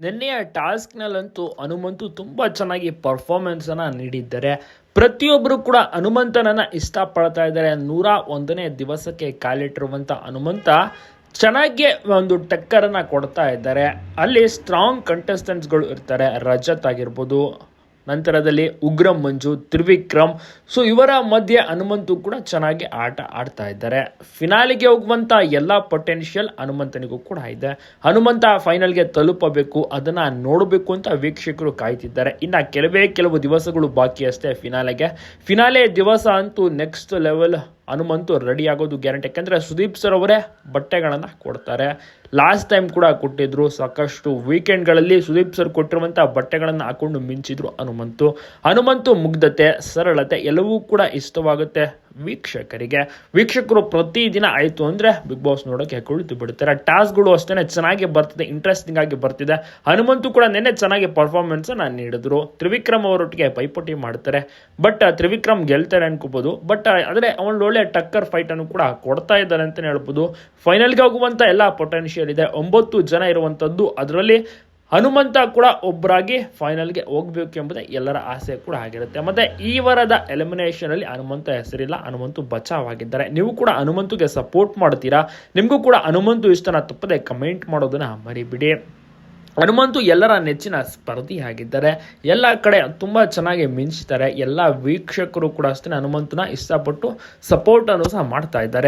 ನಿನ್ನೆಯ ಟಾಸ್ಕ್ನಲ್ಲಂತೂ ಹನುಮಂತು ತುಂಬ ಚೆನ್ನಾಗಿ ಪರ್ಫಾರ್ಮೆನ್ಸನ್ನು ನೀಡಿದ್ದಾರೆ. ಪ್ರತಿಯೊಬ್ಬರು ಕೂಡ ಹನುಮಂತನನ್ನು ಇಷ್ಟಪಡ್ತಾ ಇದ್ದಾರೆ. ನೂರ ಒಂದನೇ ದಿವಸಕ್ಕೆ ಕಾಲಿಟ್ಟಿರುವಂಥ ಹನುಮಂತ ಚೆನ್ನಾಗಿ ಒಂದು ಟಕ್ಕರನ್ನು ಕೊಡ್ತಾ ಇದ್ದಾರೆ. ಅಲ್ಲಿ ಸ್ಟ್ರಾಂಗ್ ಕಂಟೆಸ್ಟೆಂಟ್ಸ್ಗಳು ಇರ್ತಾರೆ. ರಜತ್ ಆಗಿರ್ಬೋದು ನಂತರದಲ್ಲಿ ಉಗ್ರಂ ಮಂಜು, ತ್ರಿವಿಕ್ರಮ್. ಸೊ ಇವರ ಮಧ್ಯೆ ಹನುಮಂತು ಕೂಡ ಚೆನ್ನಾಗಿ ಆಟ ಆಡ್ತಾ ಇದ್ದಾರೆ. ಫಿನಾಲಿಗೆ ಹೋಗುವಂತ ಎಲ್ಲ ಪೊಟೆನ್ಷಿಯಲ್ ಹನುಮಂತನಿಗೂ ಕೂಡ ಇದೆ. ಹನುಮಂತ ಫೈನಲ್ಗೆ ತಲುಪಬೇಕು, ಅದನ್ನ ನೋಡಬೇಕು ಅಂತ ವೀಕ್ಷಕರು ಕಾಯ್ತಿದ್ದಾರೆ. ಇನ್ನ ಕೆಲವೇ ಕೆಲವು ದಿವಸಗಳು ಬಾಕಿ ಅಷ್ಟೇ ಫಿನಾಲೆಗೆ ಫಿನಾಲೆ ದಿವಸ ಅಂತೂ ನೆಕ್ಸ್ಟ್ ಲೆವೆಲ್ ಹನುಮಂತು ರೆಡಿ ಆಗೋದು ಗ್ಯಾರಂಟಿ ಯಾಕೆಂದರೆ ಸುದೀಪ್ ಸರ್ ಅವರೇ ಬಟ್ಟೆಗಳನ್ನು ಕೊಡ್ತಾರೆ. ಲಾಸ್ಟ್ ಟೈಮ್ ಕೂಡ ಕೊಟ್ಟಿದ್ರು. ಸಾಕಷ್ಟು ವೀಕೆಂಡ್ಗಳಲ್ಲಿ ಸುದೀಪ್ ಸರ್ ಕೊಟ್ಟಿರುವಂಥ ಬಟ್ಟೆಗಳನ್ನು ಹಾಕೊಂಡು ಮಿಂಚಿದ್ರು ಹನುಮಂತು. ಹನುಮಂತು ಮುಗ್ಧತೆ, ಸರಳತೆ ಎಲ್ಲವೂ ಕೂಡ ಇಷ್ಟವಾಗುತ್ತೆ. ವೀಕ್ಷಕರಿಗೆ. ವೀಕ್ಷಕರು ಪ್ರತಿದಿನ ಆಯಿತು ಅಂದರೆ ಬಿಗ್ ಬಾಸ್ ನೋಡೋಕ್ಕೆ ಕುಳಿತು ಬಿಡ್ತಾರೆ. ಟಾಸ್ಕ್ಗಳು ಅಷ್ಟೇ ಚೆನ್ನಾಗಿ ಬರ್ತಿದೆ ಇಂಟ್ರೆಸ್ಟಿಂಗ್ ಆಗಿ ಬರ್ತಿದೆ. ಹನುಮಂತು ಕೂಡ ನಿನ್ನೆ ಚೆನ್ನಾಗಿ ಪರ್ಫಾರ್ಮೆನ್ಸನ್ನು ನೀಡಿದ್ರು. ತ್ರಿವಿಕ್ರಮ್ ಅವರೊಟ್ಟಿಗೆ ಪೈಪೋಟಿ ಮಾಡ್ತಾರೆ. ಬಟ್ ತ್ರಿವಿಕ್ರಮ್ ಗೆಲ್ತಾರೆ ಅನ್ಕೋಬೋದು. ಬಟ್ ಆದರೆ ಅವನು ಒಳ್ಳೆ ಟಕ್ಕರ್ ಫೈಟನ್ನು ಕೂಡ ಕೊಡ್ತಾ ಇದ್ದಾರೆ ಅಂತಲೇ ಹೇಳ್ಬೋದು. ಫೈನಲ್ಗೆ ಹೋಗುವಂಥ ಎಲ್ಲ ಪೊಟೆನ್ಷಿಯಲ್ ಇದೆ. ಒಂಬತ್ತು ಜನ ಇರುವಂಥದ್ದು ಅದರಲ್ಲಿ ಹನುಮಂತ ಕೂಡ ಒಬ್ಬರಾಗಿ ಫೈನಲ್ಗೆ ಹೋಗ್ಬೇಕು ಎಂಬುದೇ ಎಲ್ಲರ ಆಸೆ ಕೂಡ ಆಗಿರುತ್ತೆ. ಮತ್ತೆ ಈ ವಾರದ ಎಲಿಮಿನೇಷನ್ ಅಲ್ಲಿ ಹನುಮಂತ ಹೆಸರಿಲ್ಲ, ಹನುಮಂತು ಬಚಾವಾಗಿದ್ದಾರೆ. ನೀವು ಕೂಡ ಹನುಮಂತುಗೆ ಸಪೋರ್ಟ್ ಮಾಡ್ತೀರಾ? ನಿಮಗೂ ಕೂಡ ಹನುಮಂತು ಇಷ್ಟನ ತಪ್ಪದೆ ಕಮೆಂಟ್ ಮಾಡೋದನ್ನ ಮರಿಬಿಡಿ. ಹನುಮಂತು ಎಲ್ಲರ ನೆಚ್ಚಿನ ಸ್ಪರ್ಧಿಯಾಗಿದ್ದಾರೆ ಎಲ್ಲ ಕಡೆ ತುಂಬ ಚೆನ್ನಾಗಿ ಮಿಂಚ್ತಾರೆ. ಎಲ್ಲ ವೀಕ್ಷಕರು ಕೂಡ ಅಷ್ಟೇ ಹನುಮಂತನ ಇಷ್ಟಪಟ್ಟು ಸಪೋರ್ಟನ್ನು ಸಹ ಮಾಡ್ತಾ ಇದ್ದಾರೆ.